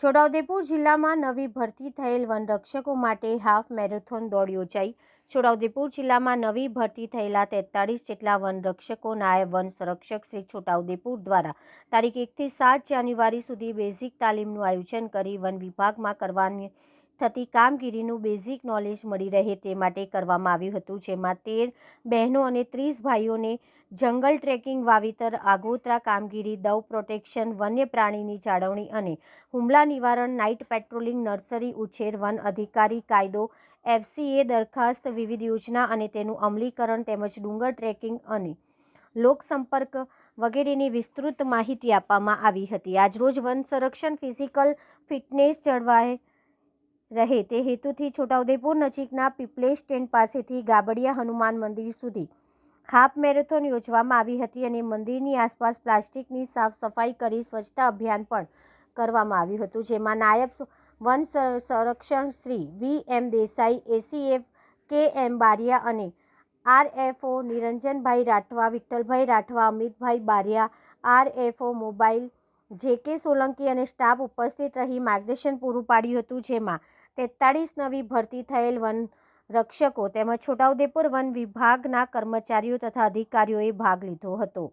છોટાઉદેપુર જિલ્લામાં નવી ભરતી થયેલ વનરક્ષકો માટે હાફ મેરેથોન દોડ યોજાઈ. છોટાઉદેપુર જિલ્લામાં નવી ભરતી થયેલા તેતાળીસ જેટલા વનરક્ષકો નાયબ વન સંરક્ષક શ્રી છોટાઉદેપુર દ્વારા તારીખ એકથી સાત જાન્યુઆરી સુધી બેઝિક તાલીમનું આયોજન કરી વન વિભાગમાં કરવાની થતી કામગીરીનું બેઝિક નોલેજ મળી રહે તે માટે કરવામાં આવ્યું હતું, જેમાં તેર બહેનો અને ત્રીસ ભાઈઓને જંગલ ટ્રેકિંગ વાવેતર, આગોતરા કામગીરી, દવ પ્રોટેક્શન, વન્ય પ્રાણીની જાળવણી અને હુમલા નિવારણ, નાઇટ પેટ્રોલિંગ, નર્સરી, ઉછેર, વન અધિકારી, કાયદો, એફસીએ દરખાસ્ત, વિવિધ યોજના અને તેનું અમલીકરણ તેમજ ડુંગર ટ્રેકિંગ અને લોકસંપર્ક વગેરેની વિસ્તૃત માહિતી આપવામાં આવી હતી. આજરોજ વન સંરક્ષણ, ફિઝિકલ ફિટનેસ જળવાય રહે. તે હેતુથી છોટાઉદેપુર નજીકના પીપલેશ સ્ટેન્ડ પાસેથી ગાબડિયા હનુમાન મંદિર સુધી હાફ મેરેથોન યોજવામાં આવી હતી અને મંદિરની આસપાસ પ્લાસ્ટિકની સાફ સફાઈ કરી સ્વચ્છતા અભિયાન પણ કરવામાં આવ્યું હતું, જેમાં નાયબ વન સંરક્ષણ Shri V M Desai ACF K M Baria અને RFO Niranjanbhai Rathwa, Vitthalbhai Rathwa, Amitbhai Baria RFO mobile, J K Solanki અને સ્ટાફ ઉપસ્થિત રહી માર્ગદર્શન પૂરું પાડ્યું હતું, જેમાં તેતાળીસ નવી ભરતી થયેલ વન રક્ષકો તેમજ છોટાઉદેપુર વન વિભાગના કર્મચારીઓ તથા અધિકારીઓએ ભાગ લીધો હતો.